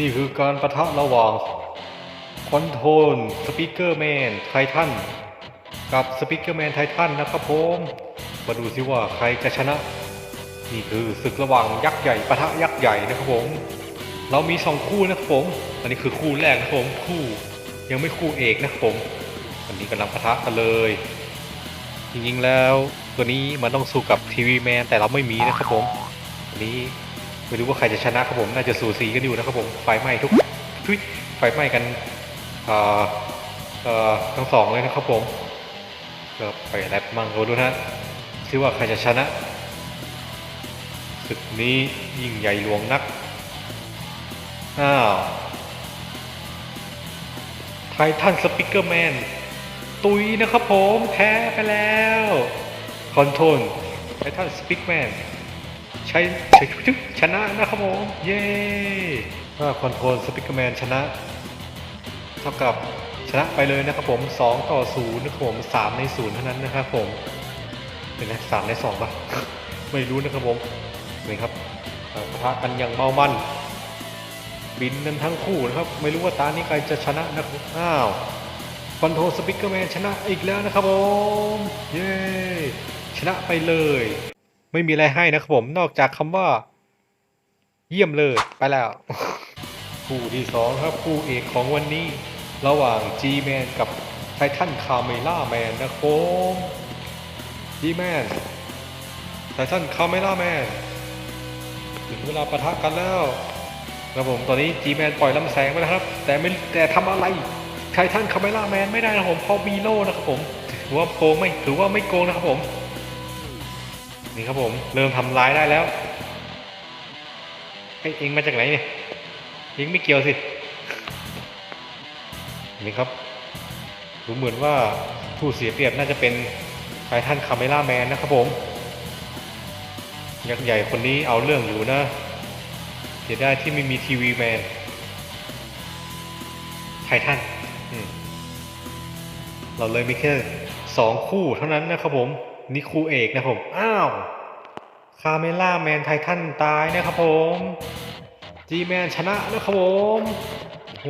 นี่คือการประทะระหว่างคอนโทรลสปีกเกอร์แมนไททันกับสปีกเกอร์แมนไททันนะครับผมมาดูซิว่าใครจะชนะ นี่คือศึกระหว่างยักษ์ใหญ่ปะทะยักษ์ใหญ่นะครับผมเรามีสองคู่นะครับผมอันนี้คือคู่แรกนะครับผมคู่ยังไม่คู่เอกนะครับผมอันนี้กำลังปะทะกันเลย จริงๆแล้วตัวนี้มันต้องสู้กับทีวีแมนแต่เราไม่มีนะครับผมอันนี้ ไม่รู้ว่าใครจะชนะครับผมน่าจะสูสีกันอยู่นะครับผมไฟไหม้ทุกทุยไฟไหม้กันอ่อเออทั้งสองเลยนะครับผมก็ไปแรปมั่งเราดูนะซิว่าใครจะชนะศึกนี้ยิ่งใหญ่หลวงนักอ้าวไททันสปิเกอร์แมนตุยนะครับผมแพ้ไปแล้วคอนโทรลไททันสปิกแมน ใช้ใช้ชนะนะครับผม เย้ถ้าคอนโทรลสปิกแมนชนะ เท่ากับชนะไปเลยนะครับผม 2 ต่อ0นะครับผม 3 ใน 0 เท่านั้นนะครับผมเป็นไงสามใน2ป่ะ ไม่รู้นะครับผมนี่ครับเอ่อปะทะกันอย่างเมามัน บินกันทั้งคู่นะครับ ไม่รู้ว่าตานี้ใครจะชนะนะครับอ้าวคอนโทรสปิกเกอร์แมนชนะอีกแล้วนะครับผม เย้ ชนะไปเลย ไม่มีอะไรให้นะครับผมนอกจากคำว่า เยี่ยมเลยไปแล้ว คู่ที่สองครับคู่เอกของวันนี้ ระหว่าง G-Man กับไททันคาเมล่าแมนนะครับ G-Man ไททันคาเมล่าแมนถึงเวลาปะทะกันแล้วครับผมตอนนี้ G-Man ปล่อยลำแสงไปแล้วครับ แต่ไม่แต่ทำอะไรไททันคาเมล่าแมนไม่ได้นะครับผมเพราะมีโล่นะครับผมถือว่าโกงไม่ถือว่าไม่โกงนะครับผม นี่ครับผมเริ่มทำร้ายได้แล้วไอ้ยเองมาจากไหนเนี่ยเองไม่เกี่ยวสินี่ครับดูเหมือนว่าผู้เสียเปรียบน่าจะเป็นไททันคาเมล่าแมนนะครับผมยักษ์ใหญ่คนนี้เอาเรื่องอยู่นะเสียได้ที่ไม่มีทีวีแมนไททันอืมเราเลยมีแค่สองคู่เท่านั้นนะครับผม นี่คู่เอกนะผม อ้าวคาเมล่าแมนไททันตายนะครับผมจีแมนชนะนะครับผมโห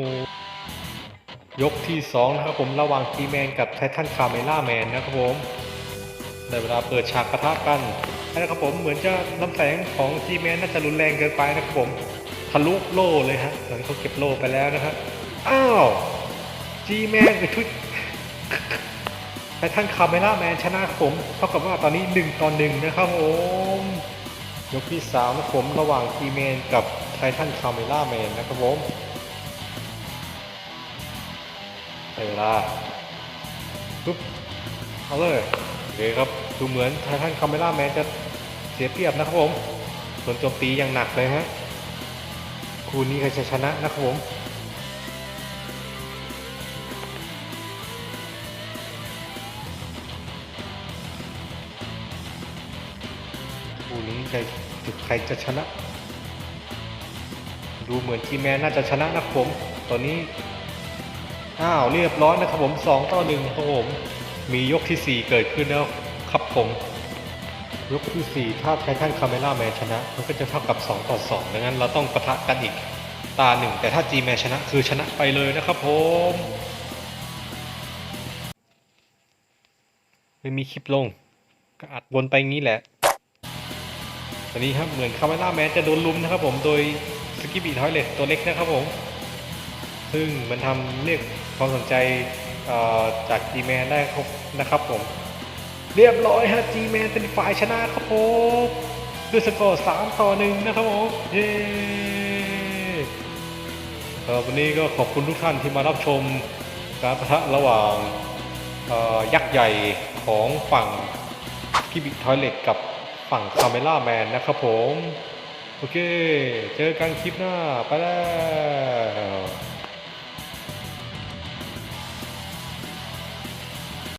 ยกที่สองนะครับผมระหว่างจีแมนกับไททันคาเมล่าแมนนะครับผมได้เวลาเปิดฉากปะทะกันนะครับผมเหมือนจะน้ำแสงของจีแมนน่าจะรุนแรงเกินไปนะครับผมทะลุโล่เลยฮะหลังเขาเก็บโล่ไปแล้วนะครับอ้าวจีแมนไปทุย ไททันคาเมล่าแมนชนะผมเท่ากับว่าตอนนี้หนึ่งต่อหนึ่งนะครับผมยกที่สามนะครับผมระหว่างจีแมนกับไททันคาเมล่าแมนนะครับผมได้เวลาปุ๊บเอาเลยโอเคครับดูเหมือนไททันคาเมล่าแมนจะเสียเปรียบนะครับผมส่วนโจมตีอย่างหนักเลยฮะคู่นี้ใครจะชนะนะครับผม ใครจุดใครจะชนะ ดูเหมือนทีแมนน่าจะชนะนะครับผม ตอนนี้อ้าวเรียบร้อยนะครับผมสองต่อหนึ่งครับผมมียกที่สี่เกิดขึ้นแล้วครับผมยกที่สี่ถ้าไททันคาเมล่าแมนชนะ มันก็จะเท่ากับ 2 ต่อ 2 ดังนั้นเราต้องประทะกันอีกตาหนึ่ง แต่ถ้าจีแมนชนะคือชนะไปเลยนะครับผม ไม่มีคลิปลง ก็อัดวนไปงี้แหละ อนนี้ครับเหมือนคาเมล่าแมนจะโดนลุมนะครับผมโดยสกิบิทอยเลตตัวเล็กนะครับผม ซึ่งมันทำเรียกความสนใจจาก G-Man ได้ครับนะครับผม เรียบร้อยฮะ G-Man เป็นฝ่ายชนะครับผมด้วยสกอร์3ต่อ1นะครับผมเย้เอ่อวันนี้ก็ขอบคุณทุกท่านที่มารับชมการประทะระหว่างยักษ์ใหญ่ของฝั่งกิบิทอยเลตกับ ฝั่งคาเมล่าแมนนะครับผม โอเค เจอกันคลิปหน้า ไปแล้ว